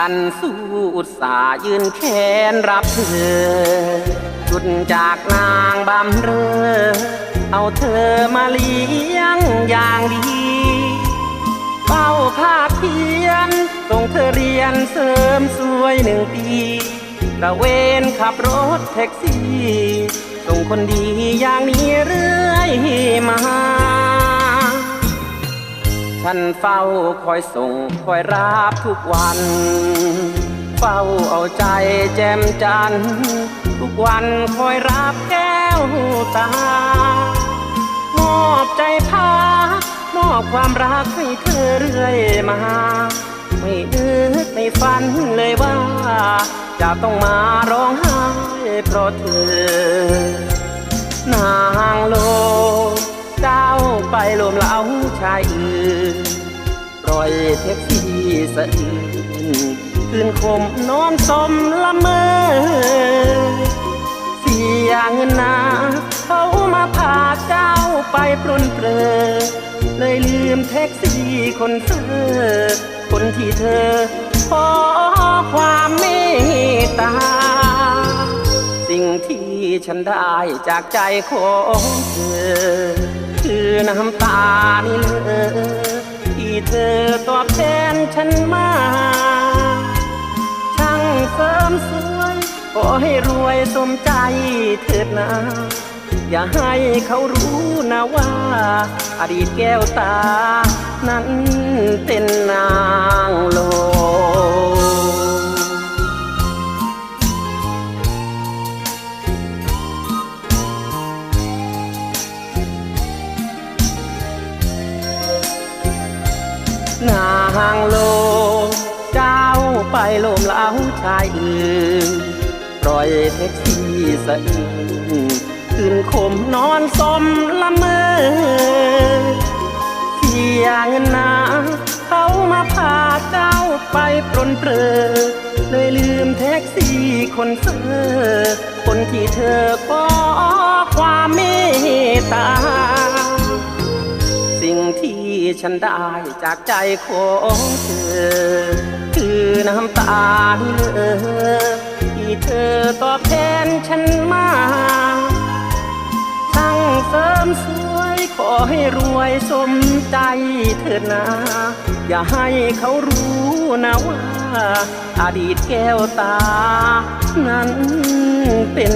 ฉันสู้สายืนแขนรับเธอจุดจากนางบำเรอ เอาเธอมาเลี้ยงอย่างดีเป้าภาคเพียนส่งเธอเรียนเสริมสวยหนึ่งปี ตระเวนขับรถแท็กซี่ ส่งคนดีอย่างนี้เรื่อยมา ฉันเฝ้าคอยส่งคอยรับทุกวัน เฝ้าเอาใจแจมจัน ทุกวันคอยรับแก้วตา มอบใจพามอบความรักให้เธอเรื่อยมา ไม่นึกไม่ฝันเลยว่า จะต้องมาร้องไห้เพราะเธอนางโลเจ้าไปลมเหลาชายอื่นปล่อยแท็กซี่สะอื้นคืนคมนอนสมละเมอเสียเงินนาเขามาพาเจ้าไปปลุนเปลอเลยลืมแท็กซี่คนเธอ คนที่เธอขอความเมตตา สิ่งที่ฉันได้จากใจของเธอ คือน้ำตานี่เลยที่เธอตอบแทนฉันมาช่างเสริมสวยขอให้รวยสมใจเถิดนะ อย่าให้เขารู้นะว่า อดีตแก้วตา นั้นเป็นนา นางโลเจ้าไปลมเล้าชายอื่นปล่อยแท็กซี่สะอื้นคืนคมนอนสมละเมอเสียเงินนาเขามาพาเจ้าไปปรนเปรอเลยลืมแท็กซี่คนเซอคนที่เธอขอความเมตตา ฉันได้จากใจของเธอ คือน้ำตาที่เลอที่เธอตอบแทนฉันมาช่างเสริมสวยขอให้รวยสมใจเถิดนะ อย่าให้เขารู้นะว่า อดีตแก้วตา นั้นเป็น